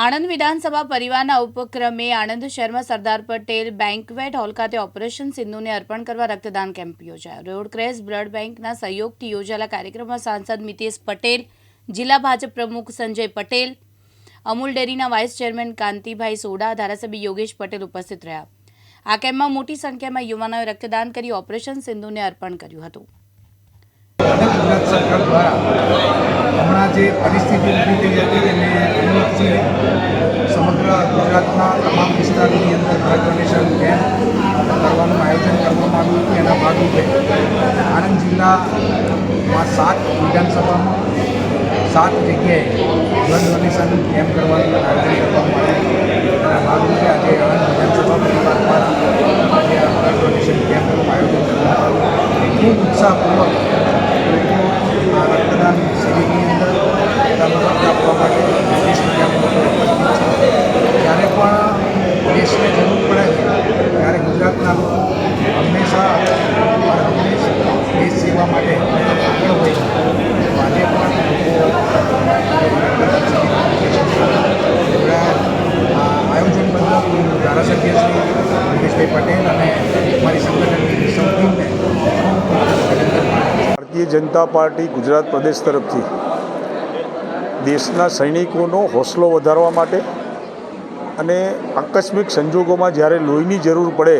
આણંદ વિધાનસભા પરિવારના ઉપક્રમે આણંદ શહેરમાં સરદાર પટેલ બેન્કવેટ હોલ ખાતે ઓપરેશન સિંધુને અર્પણ કરવા રક્તદાન કેમ્પ યોજાયો. રોડક્રેસ બ્લડ બેંકના સહયોગથી યોજાયેલા કાર્યક્રમમાં સાંસદ મિતેશ પટેલ, જિલ્લા ભાજપ પ્રમુખ સંજય પટેલ, અમૂલ ડેરીના વાઇસ ચેરમેન કાંતિભાઈ સોડા, ધારાસભ્ય યોગેશ પટેલ ઉપસ્થિત રહ્યા. આ કેમ્પમાં મોટી સંખ્યામાં યુવાનોએ રક્તદાન કરી ઓપરેશન સિંધુને અર્પણ કર્યું હતું. હમણાં જે પરિસ્થિતિ હતી, એને અનુલક્ષી સમગ્ર ગુજરાતના તમામ વિસ્તારોની અંદર બ્લડ ડોનેશન કેમ્પ કરવાનું આયોજન કરવામાં આવ્યું હતું એના ભાગરૂપે આણંદ જિલ્લામાં સાત વિધાનસભામાં સાત જગ્યાએ બ્લડ ડોનેશન કેમ્પ કરવાનું આયોજન કરવામાં આવ્યું એના ભાગરૂપે આજે આણંદ વિધાનસભા પરિવાર દ્વારા આજે આ બ્લડ ડોનેશન કેમ્પનું આયોજન કરવામાં આવ્યું. ખૂબ ઉત્સાહપૂર્વક રક્તદાન શિબિરની અંદર પોતાનો રક્ત આપવા માટે દેશની ક્યાંક લોકો ઉપસ્થિત છે જ્યારે પણ દેશને જરૂર પડે છે ત્યારે ગુજરાતના લોકો હંમેશા અને હંમેશા દેશ સેવા માટે આગળ હોય છે તો આજે પણ લોકો જોડાયા આ આયોજન બદલ હું ધારાસભ્ય શ્રી યોગેશભાઈ પટેલ અને મારી સંગઠનની સૌ ટીમને ખૂબ ખૂબ અભિનંદન પાઠવું છું. ભારતીય જનતા પાર્ટી ગુજરાત પ્રદેશ તરફથી દેશના સૈનિકોનો હોસલો વધારવા માટે અને આકસ્મિક સંજોગોમાં જ્યારે લોહીની જરૂર પડે,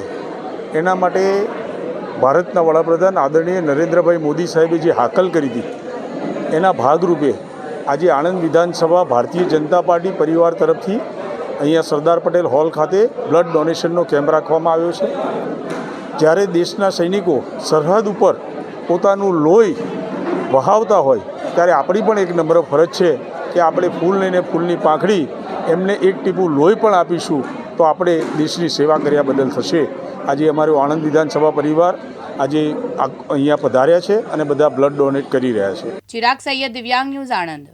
એના માટે ભારતના વડાપ્રધાન આદરણીય નરેન્દ્રભાઈ મોદી સાહેબે જે હાકલ કરી હતી, એના ભાગરૂપે આજે આણંદ વિધાનસભા ભારતીય જનતા પાર્ટી પરિવાર તરફથી અહીંયા સરદાર પટેલ હોલ ખાતે બ્લડ ડોનેશનનો કેમ્પ રાખવામાં આવ્યો છે. જ્યારે દેશના સૈનિકો સરહદ ઉપર પોતાનું લોહી વહાવતા હોય, ત્યારે આપણી પણ એક નંબર ફરજ છે કે આપણે ફૂલ લઈને ફૂલની પાંખડી એમને એક ટીપું લોહી પણ આપીશું, તો આપણે દેશની સેવા કર્યા બદલ થશે. આજે અમારો આણંદ વિધાનસભા પરિવાર આજે અહીંયા પધાર્યા છે અને બધા બ્લડ ડોનેટ કરી રહ્યા છે. ચિરાગ સૈયદ દિવ્યાંગ ન્યૂઝ આણંદ.